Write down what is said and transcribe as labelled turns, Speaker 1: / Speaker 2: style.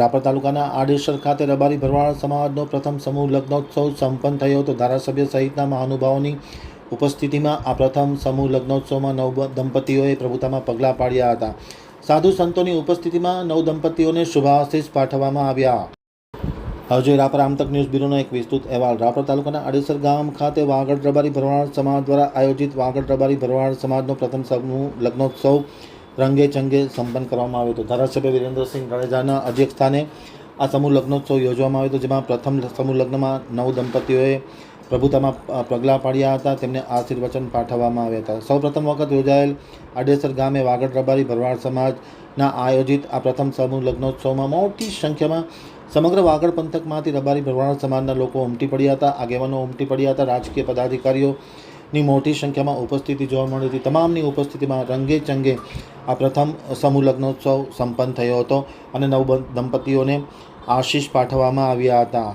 Speaker 1: રાપર તાલુકાના આડેસર ખાતે રબારી ભરવાડ સમાજનો પ્રથમ સમૂહ લગ્નોત્સવ સંપન્ન થયો હતો. ધારાસભ્ય સહિતના મહાનુભાવોની ઉપસ્થિતિમાં આ પ્રથમ સમૂહ લગ્નોત્સવમાં નવ દંપતીઓએ પ્રભુતામાં પગલાં પાડ્યા હતા. સાધુ સંતોની ઉપસ્થિતિમાં નવ દંપતીઓને શુભાશીષ પાઠવવામાં આવ્યા. હવે રાપર આમતક ન્યૂઝ બ્યુરોનો એક વિસ્તૃત અહેવાલ. રાપર તાલુકાના આડેસર ગામ ખાતે વાગડ રબારી ભરવાડ સમાજ દ્વારા આયોજિત વાગડ રબારી ભરવાડ સમાજનો પ્રથમ સમૂહ લગ્નોત્સવ રંગે ચંગે સંપન્ન કરવામાં આવ્યો હતો ધારાસભ્ય વિરેન્દ્રસિંહ જાડેજાના અધ્યક્ષસ્થાને આ સમૂહ લગ્નોત્સવ યોજવામાં આવ્યો હતો જેમાં પ્રથમ સમૂહ લગ્નમાં નવ દંપતીઓએ પ્રભુતામાં પગલાં પાડ્યા હતા. તેમને આશીર્વચન પાઠવવામાં આવ્યા હતા. સૌપ્રથમ વખત યોજાયેલ આડેસર ગામે વાગડ રબારી ભરવાડ સમાજના આયોજિત આ પ્રથમ સમૂહ લગ્નોત્સવમાં મોટી સંખ્યામાં સમગ્ર વાગડ પંથકમાંથી રબારી ભરવાડ સમાજના લોકો ઉમટી પડ્યા હતા. આગેવાનો ઉમટી પડ્યા હતા. રાજકીય પદાધિકારીઓની મોટી સંખ્યામાં ઉપસ્થિતિ જોવા મળી હતી. તમામની ઉપસ્થિતિમાં રંગે ચંગે આ પ્રથમ સમૂહ લગ્નોત્સવ સંપન્ન થયો હતો અને નવ દંપતીઓને આશીષ પાઠવવામાં આવ્યા હતા.